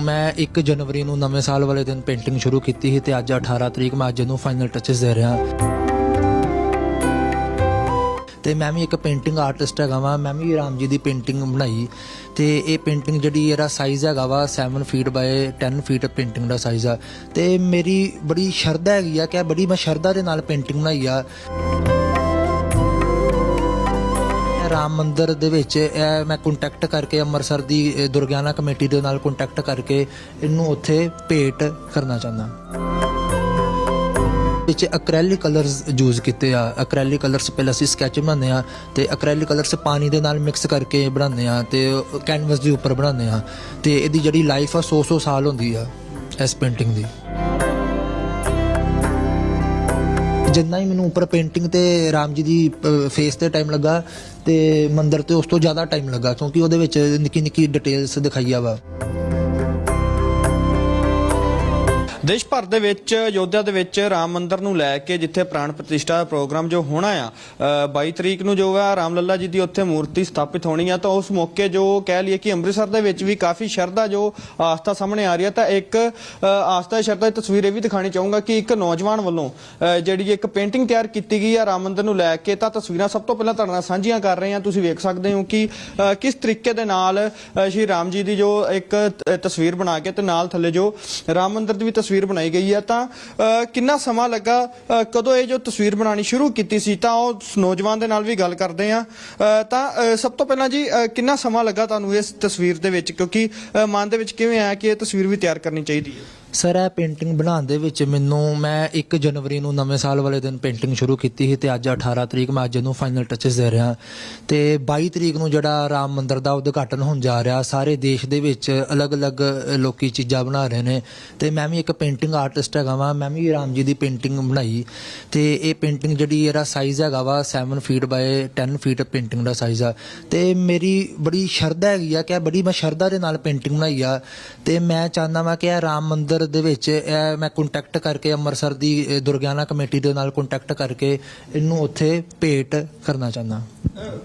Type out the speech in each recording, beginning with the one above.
ਮੈਂ 1 ਜਨਵਰੀ ਨੂੰ ਨਵੇਂ ਸਾਲ ਵਾਲੇ ਦਿਨ ਪੇਂਟਿੰਗ ਸ਼ੁਰੂ ਕੀਤੀ ਸੀ ਤੇ ਅੱਜ 18 ਤਰੀਕ ਮੈਂ ਅੱਜ ਨੂੰ ਫਾਈਨਲ ਟੱਚਸ ਦੇ ਰਿਹਾ। ਤੇ ਮੈਂ ਵੀ ਇੱਕ ਪੇਂਟਿੰਗ ਆਰਟਿਸਟ ਹੈਗਾ ਵਾਂ, ਮੈਂ ਵੀ ਰਾਮ ਜੀ ਦੀ ਪੇਂਟਿੰਗ ਬਣਾਈ। ਤੇ ਇਹ ਪੇਂਟਿੰਗ ਜਿਹੜੀ ਇਹਦਾ ਸਾਈਜ਼ ਹੈਗਾ ਵਾ 7 ਫੀਟ ਬਾਏ 10 ਫੀਟ ਪੇਂਟਿੰਗ ਦਾ ਸਾਈਜ਼ ਆ। ਤੇ ਮੇਰੀ ਬੜੀ ਸ਼ਰਧਾ ਹੈਗੀ ਆ ਕਿ ਬੜੀ ਮੈਂ ਸ਼ਰਧਾ ਦੇ ਨਾਲ ਪੇਂਟਿੰਗ ਬਣਾਈ ਆ। ਰਾਮ ਮੰਦਿਰ ਦੇ ਵਿੱਚ, ਇਹ ਮੈਂ ਕੰਟੈਕਟ ਕਰਕੇ ਅੰਮ੍ਰਿਤਸਰ ਦੀ ਦੁਰਗਿਆਨਾ ਕਮੇਟੀ ਦੇ ਨਾਲ ਕੰਟੈਕਟ ਕਰਕੇ ਇਹਨੂੰ ਉੱਥੇ ਭੇਟ ਕਰਨਾ ਚਾਹੁੰਦਾ। ਵਿੱਚ ਐਕ੍ਰੈਲਿਕ ਕਲਰਸ ਯੂਜ਼ ਕੀਤੇ ਆ। ਅਕ੍ਰੈਲਿਕ ਕਲਰਸ ਪਹਿਲਾਂ ਅਸੀਂ ਸਕੈਚ ਬਣਾਉਂਦੇ ਆ ਤੇ ਅਕ੍ਰੈਲਿਕ ਕਲਰਸ ਪਾਣੀ ਦੇ ਨਾਲ ਮਿਕਸ ਕਰਕੇ ਬਣਾਉਂਦੇ ਆ ਤੇ ਕੈਨਵਸ ਦੇ ਉੱਪਰ ਬਣਾਉਂਦੇ ਆ ਤੇ ਇਹਦੀ ਜਿਹੜੀ ਲਾਈਫ ਆ 100 100 ਸਾਲ ਹੁੰਦੀ ਆ ਇਸ ਪੇਂਟਿੰਗ ਦੀ। ਜਿੰਨਾ ਹੀ ਮੈਨੂੰ ਉੱਪਰ ਪੇਂਟਿੰਗ ਤੇ ਰਾਮ ਜੀ ਦੀ ਫੇਸ ਤੇ ਟਾਈਮ ਲੱਗਾ ਤੇ ਮੰਦਰ ਤੇ ਉਸ ਤੋਂ ਜ਼ਿਆਦਾ ਟਾਈਮ ਲੱਗਾ ਕਿਉਂਕਿ ਉਹਦੇ ਵਿੱਚ ਨਿੱਕੀ ਨਿੱਕੀ ਡਿਟੇਲਸ ਦਿਖਾਈਆ ਵਾ। ਦੇਸ਼ ਭਰ ਦੇ ਵਿੱਚ ਅਯੋਧਿਆ ਦੇ ਵਿੱਚ ਰਾਮ ਮੰਦਿਰ ਨੂੰ ਲੈ ਕੇ ਜਿੱਥੇ ਪ੍ਰਾਣ ਪ੍ਰਤਿਸ਼ਠਾ ਦਾ ਪ੍ਰੋਗਰਾਮ ਜੋ ਹੋਣਾ ਆ ਅ, 22 ਤਰੀਕ ਨੂੰ ਜੋ ਆ ਰਾਮ ਲੱਲਾ ਜੀ ਦੀ ਉੱਥੇ ਮੂਰਤੀ ਸਥਾਪਿਤ ਹੋਣੀ ਆ ਤਾਂ ਉਸ ਮੌਕੇ ਜੋ ਕਹਿ ਲਈਏ ਕਿ ਅੰਮ੍ਰਿਤਸਰ ਦੇ ਵਿੱਚ ਵੀ ਕਾਫੀ ਸ਼ਰਧਾ ਜੋ ਆਸਥਾ ਸਾਹਮਣੇ ਆ ਰਹੀ ਹੈ ਤਾਂ ਇੱਕ ਆਸਥਾ ਸ਼ਰਧਾ ਦੀ ਤਸਵੀਰ ਇਹ ਵੀ ਦਿਖਾਣੀ ਚਾਹੂੰਗਾ ਕਿ ਇੱਕ ਨੌਜਵਾਨ ਵੱਲੋਂ ਜਿਹੜੀ ਇੱਕ ਪੇਂਟਿੰਗ ਤਿਆਰ ਕੀਤੀ ਗਈ ਆ ਰਾਮ ਮੰਦਿਰ ਨੂੰ ਲੈ ਕੇ ਤਾਂ ਤਸਵੀਰਾਂ ਸਭ ਤੋਂ ਪਹਿਲਾਂ ਤੁਹਾਡੇ ਨਾਲ ਸਾਂਝੀਆਂ ਕਰ ਰਹੇ ਹਾਂ ਤੁਸੀਂ ਵੇਖ ਸਕਦੇ ਹੋ ਕਿ ਕਿਸ ਤਰੀਕੇ ਦੇ ਨਾਲ ਸ਼੍ਰੀ ਰਾਮ ਜੀ ਦੀ ਜੋ ਇੱਕ ਤਸਵੀਰ ਬਣਾ ਕੇ ਤੇ ਨਾਲ ਥੱਲੇ ਜੋ ਰਾਮ ਮੰਦਿਰ ਦੀ ਵੀ ਤਸਵੀਰ ਬਣਾਈ ਗਈ ਹੈ ਤਾਂ ਅ, ਕਿੰਨਾ ਸਮਾਂ ਲੱਗਾ ਅ, ਕਦੋਂ ਇਹ ਜੋ ਤਸਵੀਰ ਬਣਾਉਣੀ ਸ਼ੁਰੂ ਕੀਤੀ ਸੀ ਤਾਂ ਉਹ ਨੌਜਵਾਨ ਦੇ ਨਾਲ ਵੀ ਗੱਲ ਕਰਦੇ ਆ ਤਾਂ ਅ, ਸਭ ਤੋਂ ਪਹਿਲਾਂ ਜੀ ਅ, ਕਿੰਨਾ ਸਮਾਂ ਲੱਗਾ ਤੁਹਾਨੂੰ ਇਸ ਤਸਵੀਰ ਦੇ ਵਿੱਚ? ਕਿਉਂਕਿ ਅ, ਮਨ ਦੇ ਵਿੱਚ ਕਿਵੇਂ ਆਇਆ ਕਿ ਇਹ ਤਸਵੀਰ ਵੀ ਤਿਆਰ ਕਰਨੀ ਚਾਹੀਦੀ ਹੈ? ਸਰ, ਇਹ ਪੇਂਟਿੰਗ ਬਣਾਉਣ ਦੇ ਵਿੱਚ ਮੈਨੂੰ, ਮੈਂ 1 ਜਨਵਰੀ ਨੂੰ ਨਵੇਂ ਸਾਲ ਵਾਲੇ ਦਿਨ ਪੇਂਟਿੰਗ ਸ਼ੁਰੂ ਕੀਤੀ ਸੀ ਤੇ ਅੱਜ 18 ਤਰੀਕ ਮੈਂ ਅੱਜ ਨੂੰ ਫਾਈਨਲ ਟੱਚਸ ਦੇ ਰਿਹਾ। ਤੇ 22 ਤਰੀਕ ਨੂੰ ਜਿਹੜਾ ਰਾਮ ਮੰਦਿਰ ਦਾ ਉਦਘਾਟਨ ਹੋਣ ਜਾ ਰਿਹਾ, ਸਾਰੇ ਦੇਸ਼ ਦੇ ਵਿੱਚ ਅਲੱਗ-ਅਲੱਗ ਲੋਕੀ ਚੀਜ਼ਾਂ ਬਣਾ ਰਹੇ ਨੇ। ਤੇ ਮੈਂ ਵੀ ਇੱਕ ਪੇਂਟਿੰਗ ਆਰਟਿਸਟ ਹੈਗਾ ਵਾਂ, ਮੈਂ ਵੀ ਰਾਮ ਜੀ ਦੀ ਪੇਂਟਿੰਗ ਬਣਾਈ। ਤੇ ਇਹ ਪੇਂਟਿੰਗ ਜਿਹੜੀ ਇਹਦਾ ਸਾਈਜ਼ ਹੈਗਾ ਵਾ 7 ਫੀਟ ਬਾਏ 10 ਫੀਟ ਪੇਂਟਿੰਗ ਦਾ ਸਾਈਜ਼ ਆ। ਤੇ ਮੇਰੀ ਬੜੀ ਸ਼ਰਧਾ ਹੈਗੀ ਆ ਕਿ ਬੜੀ ਮੈਂ ਸ਼ਰਧਾ ਦੇ ਨਾਲ ਪੇਂਟਿੰਗ ਬਣਾਈ ਆ। ਤੇ ਮੈਂ ਚਾਹੁੰਦਾ ਵਾਂ ਕਿ ਇਹ ਰਾਮ ਮੰਦਿਰ ਦੇ ਵਿੱਚ ਇਹ ਮੈਂ ਕੰਟੈਕਟ ਕਰਕੇ ਅੰਮ੍ਰਿਤਸਰ ਦੀ ਦੁਰਗਿਆਨਾ ਕਮੇਟੀ ਦੇ ਨਾਲ ਕੰਟੈਕਟ ਕਰਕੇ ਇਹਨੂੰ ਉੱਥੇ ਭੇਟ ਕਰਨਾ ਚਾਹੁੰਦਾ।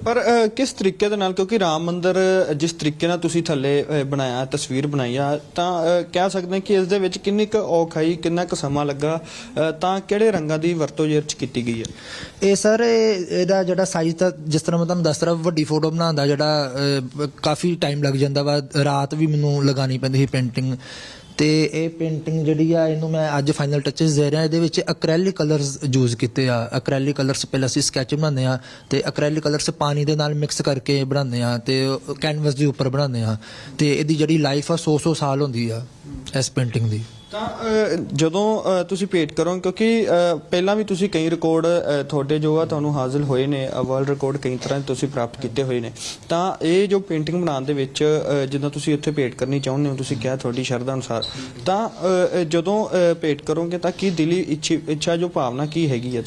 ਪਰ ਅ, ਕਿਸ ਤਰੀਕੇ ਦੇ ਨਾਲ ਕਿਉਂਕਿ ਰਾਮ ਮੰਦਿਰ ਜਿਸ ਤਰੀਕੇ ਨਾਲ ਤੁਸੀਂ ਥੱਲੇ ਅ, ਬਣਾਇਆ ਤਸਵੀਰ ਬਣਾਈ ਆ ਤਾਂ ਅ, ਕਹਿ ਸਕਦੇ ਹਾਂ ਕਿ ਇਸ ਦੇ ਵਿੱਚ ਕਿੰਨੀ ਕੁ ਔਖ ਆਈ ਕਿੰਨਾ ਕੁ ਸਮਾਂ ਲੱਗਾ ਅ, ਤਾਂ ਕਿਹੜੇ ਰੰਗਾਂ ਦੀ ਵਰਤੋਂ ਇਹ 'ਚ ਕੀਤੀ ਗਈ ਹੈ? ਇਹ ਸਰ ਇਹ- ਇਹਦਾ ਜਿਹੜਾ ਸਾਈਜ਼ ਤਾਂ ਜਿਸ ਤਰ੍ਹਾਂ ਮੈਂ ਤੁਹਾਨੂੰ ਦੱਸ ਰਿਹਾ ਵੱਡੀ ਫੋਟੋ ਬਣਾਉਣ ਦਾ ਜਿਹੜਾ ਅਹ, ਕਾਫੀ ਟਾਈਮ ਲੱਗ ਜਾਂਦਾ ਵਾ ਰਾਤ ਵੀ ਮੈਨੂੰ ਲਗਾਣੀ ਪੈਂਦੀ ਸੀ ਪੇਂਟਿੰਗ ਤੇ ਇਹ ਪੇਂਟਿੰਗ ਜਿਹੜੀ ਆ, ਇਹਨੂੰ ਮੈਂ ਅੱਜ ਫਾਈਨਲ ਟੱਚਸ ਦੇ ਰਿਹਾ। ਇਹਦੇ ਵਿੱਚ ਐਕ੍ਰੈਲਿਕ ਕਲਰਸ ਯੂਜ਼ ਕੀਤੇ ਆ। ਐਕ੍ਰੈਲਿਕ ਕਲਰਸ ਪਹਿਲਾਂ ਅਸੀਂ ਸਕੈਚ ਬਣਾਉਂਦੇ ਆ ਤੇ ਐਕ੍ਰੈਲਿਕ ਕਲਰਸ ਪਾਣੀ ਦੇ ਨਾਲ ਮਿਕਸ ਕਰਕੇ ਬਣਾਉਂਦੇ ਆ ਤੇ ਕੈਨਵਸ ਦੇ ਉੱਪਰ ਬਣਾਉਂਦੇ ਆ ਤੇ ਇਹਦੀ ਜਿਹੜੀ ਲਾਈਫ ਆ 100 100 ਸਾਲ ਹੁੰਦੀ ਆ ਇਸ ਪੇਂਟਿੰਗ ਦੀ। ਤਾਂ ਜਦੋਂ ਤੁਸੀਂ ਭੇਟ ਕਰੋ ਕਿਉਂਕਿ ਪਹਿਲਾਂ ਵੀ ਤੁਸੀਂ ਕਈ ਰਿਕਾਰਡ ਤੁਹਾਡੇ ਜੋ ਆ ਤੁਹਾਨੂੰ ਹਾਸਲ ਹੋਏ ਨੇ ਵਰਲਡ ਰਿਕਾਰਡ ਕਈ ਤਰ੍ਹਾਂ ਤੁਸੀਂ ਪ੍ਰਾਪਤ ਕੀਤੇ ਹੋਏ ਨੇ। ਤਾਂ ਇਹ ਜੋ ਪੇਂਟਿੰਗ ਬਣਾਉਣ ਦੇ ਵਿੱਚ ਅ, ਜਦੋਂ ਤੁਸੀਂ ਉੱਥੇ ਭੇਟ ਕਰਨੀ ਚਾਹੁੰਦੇ ਹੋ ਤੁਸੀਂ ਕਿਹਾ ਤੁਹਾਡੀ ਸ਼ਰਧਾ ਅਨੁਸਾਰ ਤਾਂ ਜਦੋਂ ਅ, ਭੇਟ ਕਰੋਗੇ ਤਾਂ ਕੀ ਦਿਲੀ ਇੱਛੀ- ਇੱਛਾ ਜੋ ਭਾਵਨਾ ਕੀ ਹੈਗੀ ਹੈ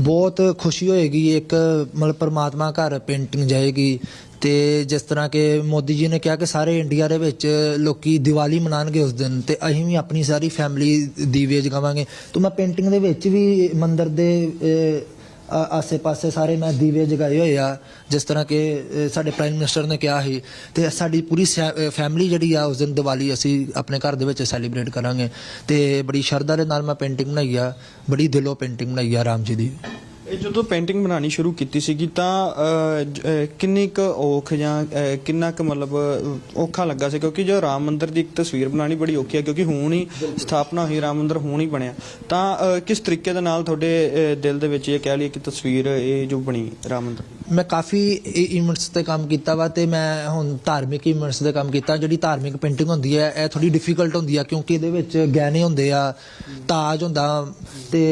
ਬਹੁਤ ਖੁਸ਼ੀ ਹੋਏਗੀ ਇੱਕ ਮਤਲਬ ਪਰਮਾਤਮਾ ਘਰ ਪੇਂਟਿੰਗ ਜਾਏਗੀ ਤੇ ਜਿਸ ਤਰ੍ਹਾਂ ਕਿ ਮੋਦੀ ਜੀ ਨੇ ਕਿਹਾ ਕਿ ਸਾਰੇ ਇੰਡੀਆ ਦੇ ਵਿੱਚ ਲੋਕੀ ਦੀਵਾਲੀ ਮਨਾਣਗੇ ਉਸ ਦਿਨ ਤੇ ਅਸੀਂ ਵੀ ਆਪਣੀ ਸਾਰੀ ਫੈਮਿਲੀ ਦੀਵੇ ਜਗਾਵਾਂਗੇ ਤਾਂ ਮੈਂ ਪੇਂਟਿੰਗ ਦੇ ਵਿੱਚ ਵੀ ਮੰਦਰ ਦੇ ਆਸੇ-ਪਾਸੇ ਸਾਰੇ ਮੈਂ ਦੀਵੇ ਜਗਾਏ ਹੋਏ ਆ। ਜਿਸ ਤਰ੍ਹਾਂ ਕਿ ਸਾਡੇ ਪ੍ਰਾਈਮ ਮਿਨਿਸਟਰ ਨੇ ਕਿਹਾ ਸੀ ਤੇ ਸਾਡੀ ਪੂਰੀ ਫੈਮਿਲੀ ਜਿਹੜੀ ਆ ਉਸ ਦਿਨ ਦੀਵਾਲੀ ਅਸੀਂ ਆਪਣੇ ਘਰ ਦੇ ਵਿੱਚ ਸੈਲੀਬ੍ਰੇਟ ਕਰਾਂਗੇ। ਤੇ ਬੜੀ ਸ਼ਰਧਾ ਦੇ ਨਾਲ ਮੈਂ ਪੇਂਟਿੰਗ ਬਣਾਈ ਆ। ਬੜੀ ਦਿਲੋਂ ਪੇਂਟਿੰਗ ਬਣਾਈ ਆ ਰਾਮ ਜੀ ਦੀ। ਇਹ ਜਦੋਂ ਪੇਂਟਿੰਗ ਬਣਾਉਣੀ ਸ਼ੁਰੂ ਕੀਤੀ ਸੀਗੀ ਤਾਂ ਕਿੰਨੀ ਕੁ ਔਖ ਜਾਂ ਕਿੰਨਾ ਕੁ ਮਤਲਬ ਔਖਾ ਲੱਗਾ ਸੀ? ਕਿਉਂਕਿ ਜੋ ਰਾਮ ਮੰਦਿਰ ਦੀ ਇੱਕ ਤਸਵੀਰ ਬਣਾਉਣੀ ਬੜੀ ਔਖੀ ਹੈ ਕਿਉਂਕਿ ਹੁਣ ਹੀ ਸਥਾਪਨਾ ਹੋਈ ਰਾਮ ਮੰਦਿਰ ਹੁਣ ਹੀ ਬਣਿਆ। ਤਾਂ ਕਿਸ ਤਰੀਕੇ ਦੇ ਨਾਲ ਤੁਹਾਡੇ ਦਿਲ ਦੇ ਵਿੱਚ ਇਹ ਕਹਿ ਲਈਏ ਕਿ ਤਸਵੀਰ ਇਹ ਜੋ ਬਣੀ ਰਾਮ ਮੰਦਿਰ? ਮੈਂ ਕਾਫੀ ਇਵੈਂਟਸ ਤੇ ਕੰਮ ਕੀਤਾ ਵਾ ਤੇ ਮੈਂ ਹੁਣ ਧਾਰਮਿਕ ਇਵੈਂਟਸ ਤੇ ਕੰਮ ਕੀਤਾ। ਜਿਹੜੀ ਧਾਰਮਿਕ ਪੇਂਟਿੰਗ ਹੁੰਦੀ ਹੈ ਇਹ ਥੋੜੀ ਡਿਫਿਕਲਟ ਹੁੰਦੀ ਆ ਕਿਉਂਕਿ ਇਹਦੇ ਵਿੱਚ ਗਹਿਣੇ ਹੁੰਦੇ ਆ ਤਾਜ ਹੁੰਦਾ ਤੇ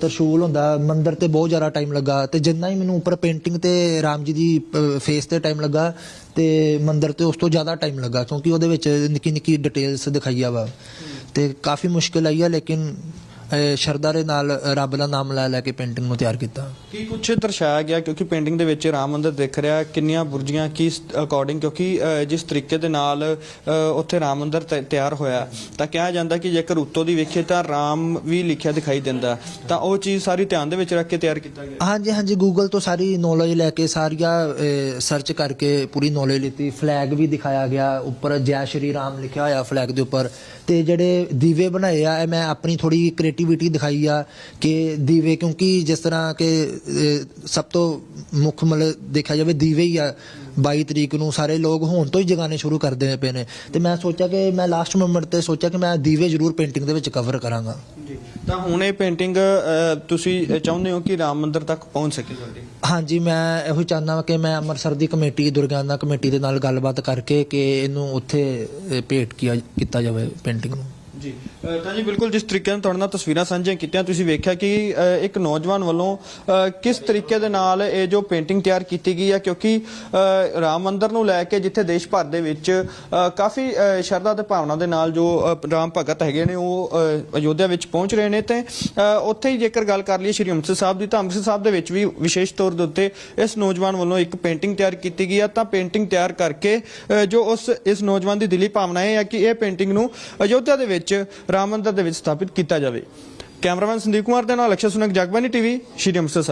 ਤਰਸ਼ੂਲ ਹੁੰਦਾ, ਮੰਦਰ ਤੇ ਬਹੁਤ ਜ਼ਿਆਦਾ ਟਾਈਮ ਲੱਗਾ ਤੇ ਜਿੰਨਾ ਹੀ ਮੈਨੂੰ ਉੱਪਰ ਪੇਂਟਿੰਗ ਤੇ ਰਾਮ ਜੀ ਦੀ ਫੇਸ ਤੇ ਟਾਈਮ ਲੱਗਾ ਤੇ ਮੰਦਰ ਤੇ ਉਸ ਤੋਂ ਜ਼ਿਆਦਾ ਟਾਈਮ ਲੱਗਾ ਕਿਉਂਕਿ ਉਹਦੇ ਵਿੱਚ ਨਿੱਕੀ ਨਿੱਕੀ ਡਿਟੇਲਸ ਦਿਖਾਈਆ ਵਾ ਤੇ ਕਾਫੀ ਮੁਸ਼ਕਿਲ ਆਈ ਆ, ਲੇਕਿਨ ਸ਼ਰਧਾ ਦੇ ਨਾਲ ਰੱਬ ਦਾ ਨਾਮ ਲੈ ਲੈ ਕੇ ਪੇਂਟਿੰਗ ਨੂੰ ਤਿਆਰ ਕੀਤਾ। ਕੀ ਕੁਝ ਦਰਸਾਇਆ ਗਿਆ? ਕਿਉਂਕਿ ਪੇਂਟਿੰਗ ਦੇ ਵਿੱਚ ਰਾਮ ਮੰਦਿਰ ਦਿਖ ਰਿਹਾ ਕਿੰਨੀਆਂ ਬੁਰਜੀਆਂ ਕੀ ਅਕੋਰਡਿੰਗ ਕਿਉਂਕਿ ਜਿਸ ਤਰੀਕੇ ਦੇ ਨਾਲ ਉੱਥੇ ਰਾਮ ਮੰਦਿਰ ਤਿਆਰ ਹੋਇਆ ਤਾਂ ਕਿਹਾ ਜਾਂਦਾ ਕਿ ਜੇਕਰ ਉੱਤੋਂ ਦੀ ਵੇਖੀਏ ਤਾਂ ਰਾਮ ਵੀ ਲਿਖਿਆ ਦਿਖਾਈ ਦਿੰਦਾ। ਤਾਂ ਉਹ ਚੀਜ਼ ਸਾਰੀ ਧਿਆਨ ਦੇ ਵਿੱਚ ਰੱਖ ਕੇ ਤਿਆਰ ਕੀਤਾ ਗਿਆ। ਹਾਂਜੀ ਹਾਂਜੀ ਗੂਗਲ ਤੋਂ ਸਾਰੀ ਨੌਲੇਜ ਲੈ ਕੇ ਸਾਰੀਆਂ ਸਰਚ ਕਰਕੇ ਪੂਰੀ ਨੌਲੇਜ ਲਿੱਤੀ। ਫਲੈਗ ਵੀ ਦਿਖਾਇਆ ਗਿਆ ਉੱਪਰ ਜੈ ਸ਼੍ਰੀ ਰਾਮ ਲਿਖਿਆ ਹੋਇਆ ਫਲੈਗ ਦੇ ਉੱਪਰ। ਤੇ ਜਿਹੜੇ ਦੀਵੇ ਬਣਾਏ ਆ ਇਹ ਮੈਂ ਆਪਣੀ ਥੋੜੀ ਕ੍ਰੀਏਟੀਵਿਟੀ ਦਿਖਾਈ ਆ ਕਿ ਦੀਵੇ ਕਿਉਂਕਿ ਜਿਸ ਤਰ੍ਹਾਂ ਕਿ ਅਹ, ਸਭ ਤੋਂ ਮੁੱਖ ਮਤਲਬ ਦੇਖਿਆ ਜਾਵੇ ਦੀਵੇ ਹੀ ਆ। 22 ਤਰੀਕ ਨੂੰ ਸਾਰੇ ਲੋਕ ਹੁਣ ਤੋਂ ਹੀ ਜਗਾਣੇ ਸ਼ੁਰੂ ਕਰਦੇ ਪਏ ਨੇ। ਤੇ ਮੈਂ ਸੋਚਿਆ ਕਿ ਮੈਂ ਲਾਸਟ ਮੂਮੈਂਟ ਤੇ ਸੋਚਿਆ ਕਿ ਮੈਂ ਦੀਵੇ ਜ਼ਰੂਰ ਪੇਂਟਿੰਗ ਦੇ ਵਿੱਚ ਕਵਰ ਕਰਾਂਗਾ। ਤਾਂ ਹੁਣ ਇਹ ਪੇਂਟਿੰਗ ਤੁਸੀਂ ਚਾਹੁੰਦੇ ਹੋ ਕਿ ਰਾਮ ਮੰਦਿਰ ਤੱਕ ਪਹੁੰਚ ਸਕੇ ਤੁਹਾਡੀ? ਹਾਂਜੀ ਮੈਂ ਇਹੋ ਚਾਹੁੰਦਾ ਕਿ ਮੈਂ ਅੰਮ੍ਰਿਤਸਰ ਦੀ ਕਮੇਟੀ ਦੁਰਗਿਆਨਾ ਕਮੇਟੀ ਦੇ ਨਾਲ ਗੱਲਬਾਤ ਕਰਕੇ ਕਿ ਇਹਨੂੰ ਉੱਥੇ ਅਹ, ਭੇਟ ਕੀਆ ਕੀਤਾ ਜਾਵੇ ਪੇਂਟਿੰਗ ਨੂੰ। ਜੀ। ਅ, ਤਾਂ ਜੀ ਬਿਲਕੁਲ ਜਿਸ ਤਰੀਕੇ ਨਾਲ ਤੁਹਾਡੇ ਨਾਲ ਤਸਵੀਰਾਂ ਸਾਂਝੀਆਂ ਕੀਤੀਆਂ, ਤੁਸੀਂ ਵੇਖਿਆ ਕਿ ਇੱਕ ਨੌਜਵਾਨ ਵੱਲੋਂ ਕਿਸ ਤਰੀਕੇ ਦੇ ਨਾਲ ਇਹ ਜੋ ਪੇਂਟਿੰਗ ਤਿਆਰ ਕੀਤੀ ਗਈ ਹੈ, ਕਿਉਂਕਿ ਰਾਮ ਮੰਦਰ ਨੂੰ ਲੈ ਕੇ ਜਿੱਥੇ ਦੇਸ਼ ਭਰ ਦੇ ਵਿੱਚ ਕਾਫੀ ਸ਼ਰਧਾ ਤੇ ਭਾਵਨਾ ਦੇ ਨਾਲ ਜੋ ਰਾਮ ਭਗਤ ਹੈਗੇ ਨੇ, ਉਹ ਅਯੋਧਿਆ ਵਿੱਚ ਪਹੁੰਚ ਰਹੇ ਨੇ ਤੇ ਉੱਥੇ ਹੀ ਜੇਕਰ ਗੱਲ ਕਰ ਲਈਏ ਸ਼੍ਰੀ ਅੰਮ੍ਰਿਤਸਰ ਸਾਹਿਬ ਦੀ, ਤਾਂ ਅੰਮ੍ਰਿਤਸਰ ਸਾਹਿਬ ਦੇ ਵਿੱਚ ਵੀ ਵਿਸ਼ੇਸ਼ ਤੌਰ ਦੇ ਉੱਤੇ ਇਸ ਨੌਜਵਾਨ ਵੱਲੋਂ ਇੱਕ ਪੇਂਟਿੰਗ ਤਿਆਰ ਕੀਤੀ ਗਈ ਹੈ। ਤਾਂ ਪੇਂਟਿੰਗ ਤਿਆਰ ਕਰਕੇ ਜੋ ਉਸ, ਇਸ ਨੌਜਵਾਨ ਦੀ ਦਿਲੀ ਭਾਵਨਾ ਇਹ ਹੈ ਕਿ ਇਹ ਪੇਂਟਿੰਗ ਨੂੰ ਅਯੋਧਿਆ ਦੇ ਵਿੱਚ ਰਾਮ ਮੰਦਰ ਦੇ ਵਿੱਚ ਸਥਾਪਿਤ ਕੀਤਾ ਜਾਵੇ। ਕੈਮਰਾਮੈਨ ਸੰਦੀਪ ਕੁਮਾਰ ਦੇ ਨਾਲ ਅਕਸ਼ਰ ਸੁਨਕ, ਜਗਬਾਨੀ ਟੀਵੀ, ਸ਼੍ਰੀ ਅੰਮ੍ਰਿਤਸਰ ਸਾਹਿਬ।